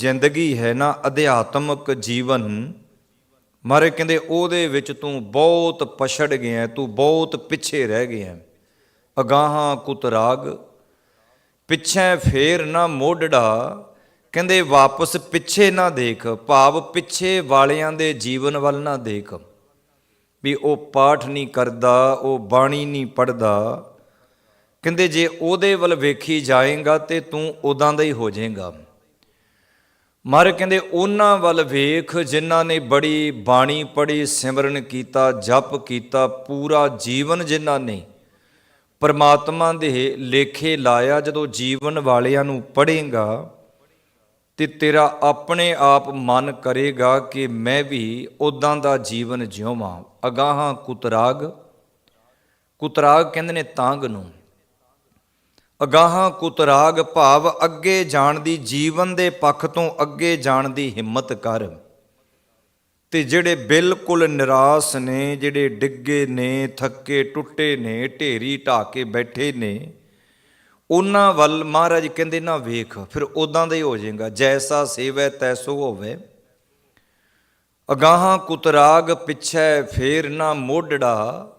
ਜ਼ਿੰਦਗੀ ਹੈ ਨਾ ਅਧਿਆਤਮਕ ਜੀਵਨ। ਮਾਰੇ ਕਹਿੰਦੇ ਉਹਦੇ ਵਿੱਚ ਤੂੰ ਬਹੁਤ ਪਛੜ ਗਿਆ ਤੂੰ ਬਹੁਤ ਪਿੱਛੇ ਰਹਿ ਗਿਆ ਅਗਾਹਾਂ ਕੁਤਰਾਗ ਪਿੱਛੇ ਫੇਰ ਨਾ ਮੋਢੜਾ। ਕਹਿੰਦੇ ਵਾਪਸ ਪਿੱਛੇ ਨਾ ਦੇਖ, ਭਾਵ ਪਿੱਛੇ ਵਾਲਿਆਂ ਦੇ ਜੀਵਨ ਵੱਲ ਨਾ ਦੇਖ। ਵੀ ਉਹ ਪਾਠ ਨਹੀਂ ਕਰਦਾ, ਉਹ ਬਾਣੀ ਨਹੀਂ ਪੜਦਾ ਕਹਿੰਦੇ ਜੇ ਉਹਦੇ ਵੱਲ ਵੇਖੀ ਜਾਏਗਾ ਤੇ ਤੂੰ ਉਦਾਂ ਦਾ ਹੀ ਹੋ ਜਾਏਗਾ। ਮਰ ਕਹਿੰਦੇ ਉਹਨਾਂ ਵੱਲ ਵੇਖ ਜਿਨ੍ਹਾਂ ਨੇ ਬੜੀ ਬਾਣੀ ਪੜ੍ਹੀ, ਸਿਮਰਨ ਕੀਤਾ, ਜਪ ਕੀਤਾ, ਪੂਰਾ ਜੀਵਨ ਜਿਨ੍ਹਾਂ ਨੇ ਪਰਮਾਤਮਾ ਦੇ ਲੇਖੇ ਲਾਇਆ, ਜਦੋਂ ਜੀਵਨ ਵਾਲਿਆਂ ਨੂੰ ਪੜ੍ਹੇਗਾ ਤੇ ਤੇਰਾ ਆਪਣੇ ਆਪ ਮਨ ਕਰੇਗਾ ਕਿ ਮੈਂ ਵੀ ਉਦਾਂ ਦਾ ਜੀਵਨ ਜਿਉਵਾਂ। ਅਗਾਹਾਂ ਕੁਤਰਾਗ ਕੁਤਰਾਗ ਕਹਿੰਦੇ ਨੇ ਤਾਂਗ ਨੂੰ। ਅਗਾਹਾਂ ਕੁਤਰਾਗ ਭਾਵ ਅੱਗੇ ਜਾਣ ਦੀ ਜੀਵਨ ਦੇ ਪੱਖ ਤੋਂ ਅੱਗੇ ਜਾਣ ਦੀ ਹਿੰਮਤ ਕਰ। ਤੇ ਜਿਹੜੇ ਬਿਲਕੁਲ ਨਿਰਾਸ਼ ਨੇ, ਜਿਹੜੇ ਡਿੱਗੇ ਨੇ, ਥੱਕੇ ਟੁੱਟੇ ਨੇ, ਢੇਰੀ ਢਾ ਕੇ ਬੈਠੇ ਨੇ, ਉਹਨਾਂ ਵੱਲ ਮਹਾਰਾਜ ਕਹਿੰਦੇ, ਨਾ ਵੇਖ, ਫਿਰ ਉਦਾਂ ਦਾ ਹੀ ਹੋ ਜਾਏਗਾ। ਜੈਸਾ ਸੇਵੈ, ਤੈਸੋ ਹੋਵੇ। ਅਗਾਹਾਂ ਕੁਤਰਾਗ ਪਿੱਛੇ ਫੇਰ ਨਾ ਮੋਢੜਾ